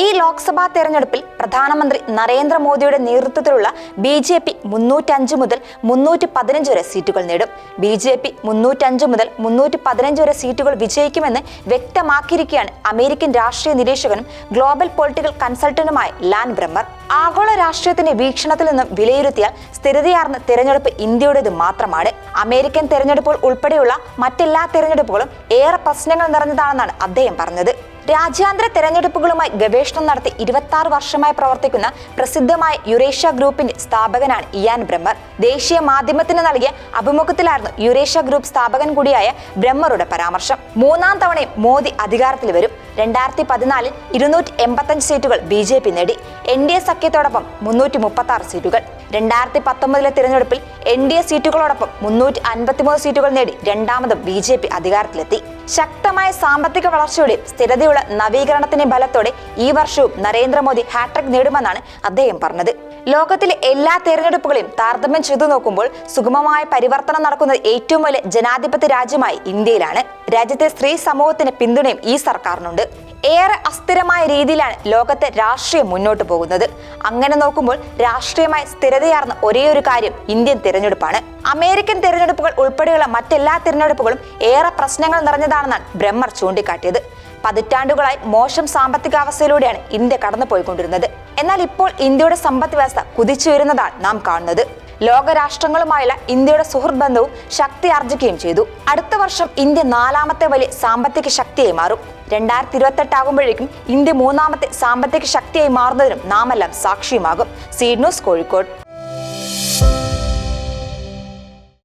ഈ ലോക്സഭാ തെരഞ്ഞെടുപ്പിൽ പ്രധാനമന്ത്രി നരേന്ദ്രമോദിയുടെ നേതൃത്വത്തിലുള്ള ബി ജെ പി മുന്നൂറ്റഞ്ച് മുതൽ മുന്നൂറ്റി പതിനഞ്ച് വരെ സീറ്റുകൾ നേടും. ബി ജെ പി മുന്നൂറ്റഞ്ച് മുതൽ മുന്നൂറ്റി പതിനഞ്ച് വരെ സീറ്റുകൾ വിജയിക്കുമെന്ന് വ്യക്തമാക്കിയിരിക്കുകയാണ് അമേരിക്കൻ രാഷ്ട്രീയ നിരീക്ഷകനും ഗ്ലോബൽ പൊളിറ്റിക്കൽ കൺസൾട്ടന്റുമായ ലാൻ ബ്രഹ്മർ. ആഗോള രാഷ്ട്രീയത്തിന്റെ വീക്ഷണത്തിൽ നിന്നും വിലയിരുത്തിയാൽ സ്ഥിരതയാർന്ന തെരഞ്ഞെടുപ്പ് ഇന്ത്യയുടേത് മാത്രമാണ്. അമേരിക്കൻ തെരഞ്ഞെടുപ്പുകൾ ഉൾപ്പെടെയുള്ള മറ്റെല്ലാ തെരഞ്ഞെടുപ്പുകളും ഏറെ പ്രശ്നങ്ങൾ നിറഞ്ഞതാണെന്നാണ് അദ്ദേഹം പറഞ്ഞത്. രാജ്യാന്തര തെരഞ്ഞെടുപ്പുകളുമായി ഗവേഷണം നടത്തി ഇരുപത്തി വർഷമായി പ്രവർത്തിക്കുന്ന പ്രസിദ്ധമായ യുറേഷ്യ ഗ്രൂപ്പിന്റെ സ്ഥാപകനാണ് ഇയാൻ ബ്രഹ്മർ. ദേശീയ മാധ്യമത്തിന് നൽകിയ അഭിമുഖത്തിലായിരുന്നു യുറേഷ്യ ഗ്രൂപ്പ് സ്ഥാപകൻ കൂടിയായ ബ്രഹ്മറുടെ പരാമർശം. മൂന്നാം തവണയും മോദി അധികാരത്തിൽ വരും. രണ്ടായിരത്തി പതിനാലിൽ ഇരുന്നൂറ്റി എൺപത്തഞ്ച് സീറ്റുകൾ ബി ജെ പി നേടി. എൻ ഡി എ സഖ്യത്തോടൊപ്പം മുന്നൂറ്റി മുപ്പത്തി ആറ് സീറ്റുകൾ. രണ്ടായിരത്തി പത്തൊമ്പതിലെ തിരഞ്ഞെടുപ്പിൽ എൻ ഡി എ സീറ്റുകളോടൊപ്പം മുന്നൂറ്റി അൻപത്തിമൂന്ന് സീറ്റുകൾ നേടി രണ്ടാമതും ബി ജെ പി അധികാരത്തിലെത്തി. ശക്തമായ സാമ്പത്തിക വളർച്ചയുടെയും സ്ഥിരതയുള്ള നവീകരണത്തിന്റെ ബലത്തോടെ ഈ വർഷവും നരേന്ദ്രമോദി ഹാട്രിക് നേടുമെന്നാണ് അദ്ദേഹം പറഞ്ഞത്. ലോകത്തിലെ എല്ലാ തെരഞ്ഞെടുപ്പുകളെയും താരതമ്യം ചെയ്തു നോക്കുമ്പോൾ സുഗമമായ പരിവർത്തനം നടക്കുന്നത് ഏറ്റവും വലിയ ജനാധിപത്യ രാജ്യമായി ഇന്ത്യയിലാണ്. രാജ്യത്തെ സ്ത്രീ സമൂഹത്തിന് പിന്തുണയും ഈ സർക്കാരിനുണ്ട്. ഏറെ അസ്ഥിരമായ രീതിയിലാണ് ലോകത്തെ രാഷ്ട്രീയം മുന്നോട്ട് പോകുന്നത്. അങ്ങനെ നോക്കുമ്പോൾ രാഷ്ട്രീയമായി സ്ഥിരതയാർന്ന ഒരേ ഒരു കാര്യം ഇന്ത്യൻ തിരഞ്ഞെടുപ്പാണ്. അമേരിക്കൻ തിരഞ്ഞെടുപ്പുകൾ ഉൾപ്പെടെയുള്ള മറ്റെല്ലാ തിരഞ്ഞെടുപ്പുകളും ഏറെ പ്രശ്നങ്ങൾ നിറഞ്ഞതാണെന്നാണ് ബ്രഹ്മർ ചൂണ്ടിക്കാട്ടിയത്. പതിറ്റാണ്ടുകളായി മോശം സാമ്പത്തികാവസ്ഥയിലൂടെയാണ് ഇന്ത്യ കടന്നുപോയിക്കൊണ്ടിരുന്നത്. എന്നാൽ ഇപ്പോൾ ഇന്ത്യയുടെ സമ്പദ് വ്യവസ്ഥ കുതിച്ചുയരുന്നതാണ് നാം കാണുന്നത്. ലോകരാഷ്ട്രങ്ങളുമായുള്ള ഇന്ത്യയുടെ സുഹൃത് ബന്ധവും ശക്തി ആർജിക്കുകയും ചെയ്തു. അടുത്ത വർഷം ഇന്ത്യ നാലാമത്തെ വലിയ സാമ്പത്തിക ശക്തിയായി മാറും. രണ്ടായിരത്തി ആകുമ്പോഴേക്കും ഇന്ത്യ മൂന്നാമത്തെ സാമ്പത്തിക ശക്തിയായി മാറുന്നതിനും നാമെല്ലാം സാക്ഷിയുമാകും. Seed news Kozhikode.